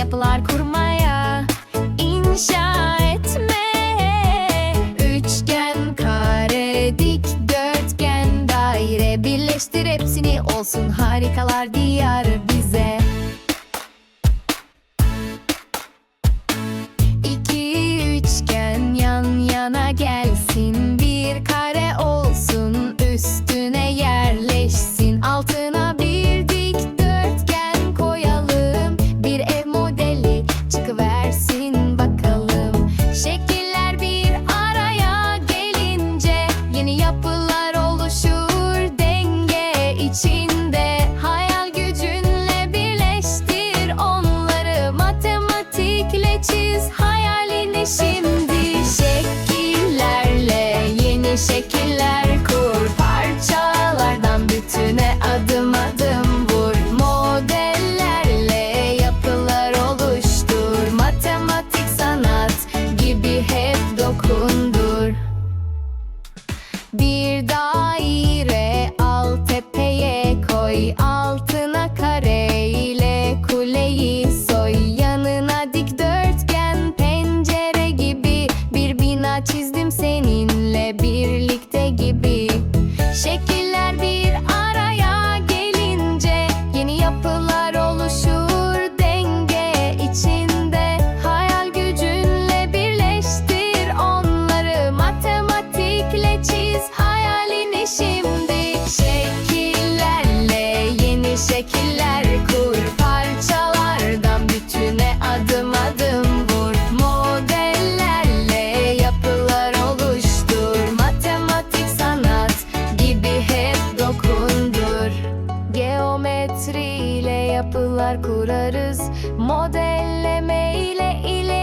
yapılar kurmaya inşa etmeye. Üçgen, kare, dikdörtgen, daire Birleştir hepsini olsun harikalar diyarı içinde Hayal gücünle birleştir. Onları Matematikle çiz. Hayalini şimdi Şekillerle yeni şekiller kur. Parçalardan bütüne adım adım vur. Modellerle yapılar oluştur. Matematik sanat gibi hep dokundur. Bir daire Geometriyle yapılar kurarız. Modelleme ile ileri